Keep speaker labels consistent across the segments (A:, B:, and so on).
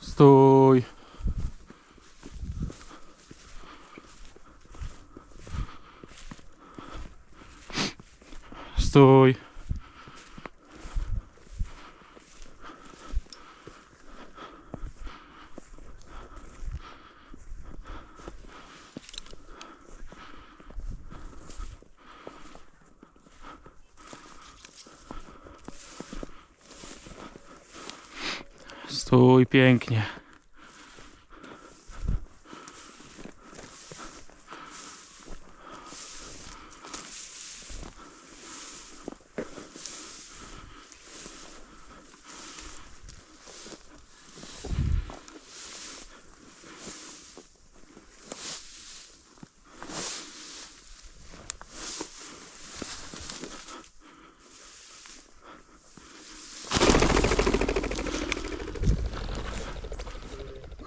A: Stój. Stój. Stój pięknie.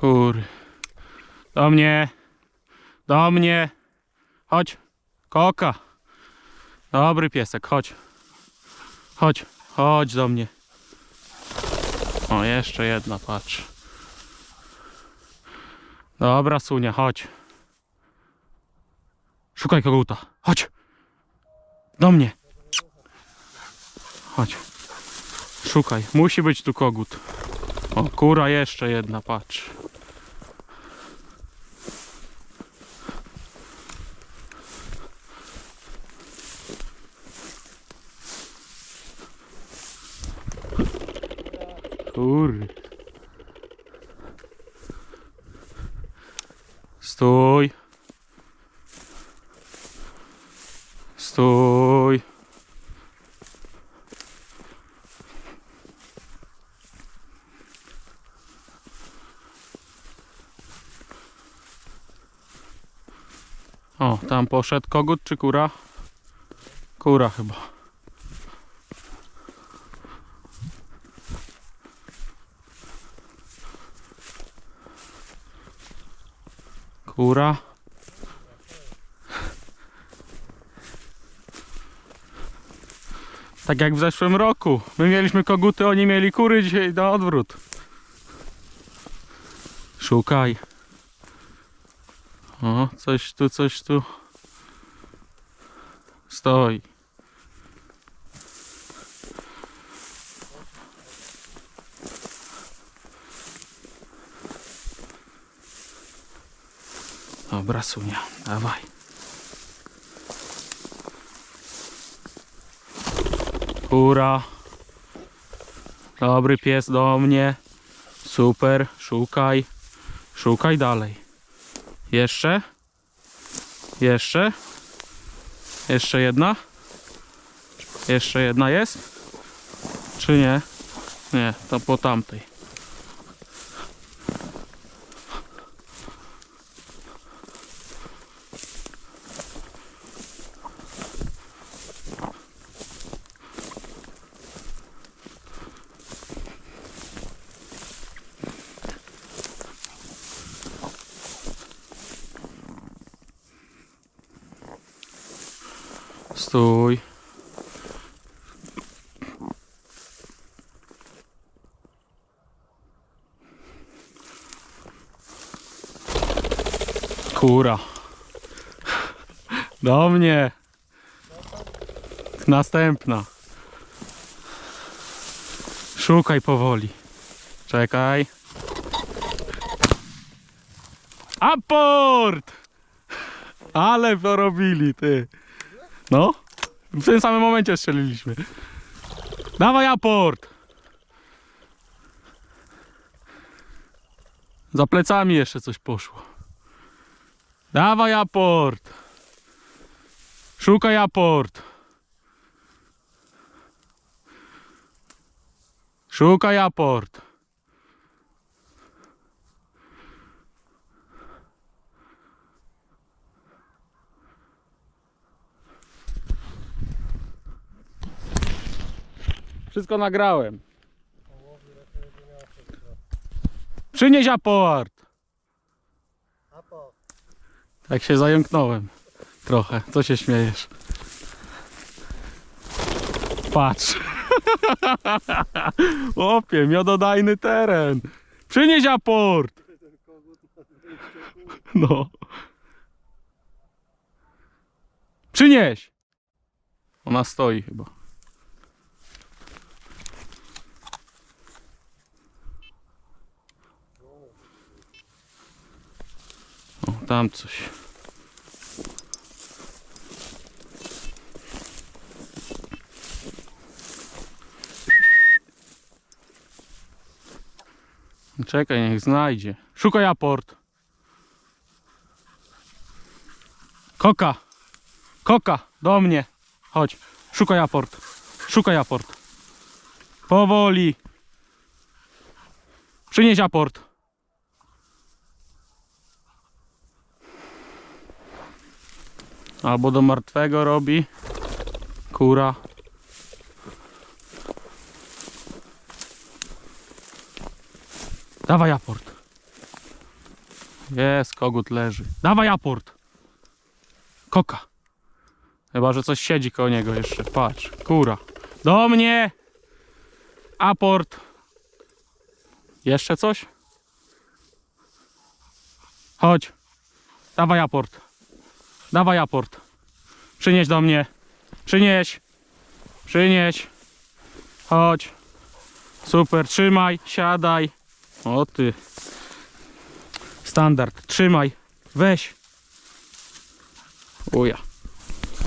A: Kur. Do mnie. Do mnie. Chodź. Koka. Dobry piesek, chodź. Chodź. Chodź do mnie. O, jeszcze jedna, patrz. Dobra, Sunia, chodź. Szukaj koguta. Chodź. Do mnie. Chodź. Szukaj. Musi być tu kogut. O, kura jeszcze jedna, patrz. Kur. Stój. Stój. O, tam poszedł kogut czy kura? Kura chyba. Kura. Tak jak w zeszłym roku. My mieliśmy koguty, oni mieli kury, dzisiaj na odwrót. Szukaj. O, coś tu, coś tu. Stoi. Dobra, Sunia, dawaj. Kura. Dobry pies do mnie. Super, szukaj. Szukaj dalej. Jeszcze? Jeszcze? Jeszcze jedna? Jeszcze jedna jest? Czy nie? Nie, to po tamtej. Stój. Kura. Do mnie. Następna. Szukaj powoli. Czekaj. Aport! Ale porobili, ty. No, w tym samym momencie strzeliliśmy. Dawaj aport! Za plecami jeszcze coś poszło. Dawaj aport! Szukaj aport! Szukaj aport! Wszystko nagrałem. Przynieś aport!
B: Apo,
A: Tak się zająknąłem. Trochę. Co się śmiejesz? Patrz. Opie, miododajny teren. Przynieś aport. No. Przynieś. Ona stoi chyba. Tam coś. Czekaj, niech znajdzie. Szukaj aport. Koka. Koka, do mnie. Chodź. Szukaj aport. Szukaj aport. Powoli. Przynieś aport. Albo do martwego robi. Kura. Dawaj aport. Jest, kogut leży. Dawaj aport. Koka. Chyba, że coś siedzi koło niego jeszcze. Patrz, kura. Do mnie! Aport. Jeszcze coś? Chodź. Dawaj aport. Dawaj aport. Przynieś do mnie. Przynieś. Przynieś. Chodź. Super, trzymaj, siadaj. O ty. Standard, trzymaj. Weź. Uja.